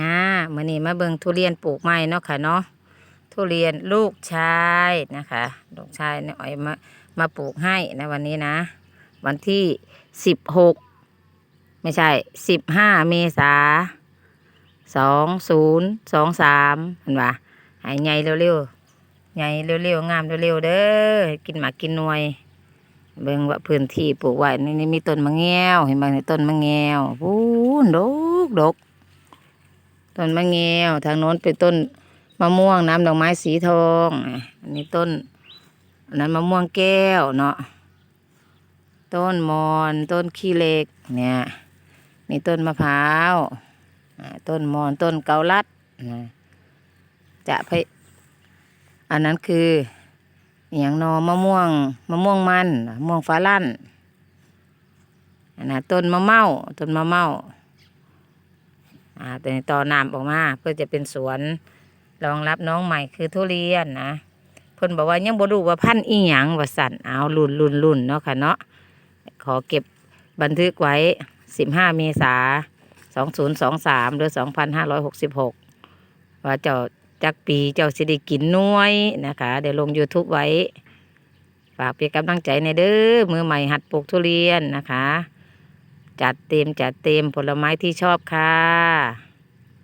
อ่ามื่อนี้มาเบิงทุเรียนปลูกใหม่เนาะค่ะเนาะทุเรียนลูกชายนะคะ ลูกชายเนี่ยอ้อยมามาปลูกให้นะวันนี้นะ วันที่สิบหกไม่ใช่สิบห้าเมษาสองศูนย์สองสามเห็นปะหายใหญ่เร็วๆใหญ่เร็วๆงามเร็วๆเด้อกินหมากกินนวย เบิ่งว่าพื้นที่ปลูกไว้นี่นี่มีต้นมะแง้วเห็นไหมต้นมะแง้วพูนดกดก ต้นมะเงวทางโน้นเป็นต้นมะม่วงน้ำดอกไม้สีทองอันนี้ต้นอันนั้นมะม่วงแก้วเนาะต้นมอนต้นขี้เหล็กเนี่ยนี่ต้นมะพร้าวต้นมอนต้นเกาลัดนะจะไปอันนั้นคืออย่างนอมะม่วงมะม่วงมันมะม่วงฟ้าลั่นอันนั้นต้นมะเม่าต้นมะเม่า อ่าแต่ต่อน้ำออกมาเพื่อจะเป็นสวนรองรับน้องใหม่คือทุเรียนนะเพิ่นบอกว่ายังบ่รู้ว่าพันธุ์อีหยังว่าสั่นเอารุ่นรุ่นรุ่นเนาะค่ะเนาะขอเก็บบันทึกไว้สิบห้าเมษาสองศูนย์สองสามหรือสองพันห้าร้อยหกสิบหกว่าเจ้าจักปีเจ้าสิได้กินน้วยนะคะ เดี๋ยวลง YouTube ไว้ ฝากเป็นกำลังใจในเด้อมือใหม่หัดปลูกทุเรียนนะคะ จัดเต็มจัดเต็มผลไม้ที่ชอบค่ะ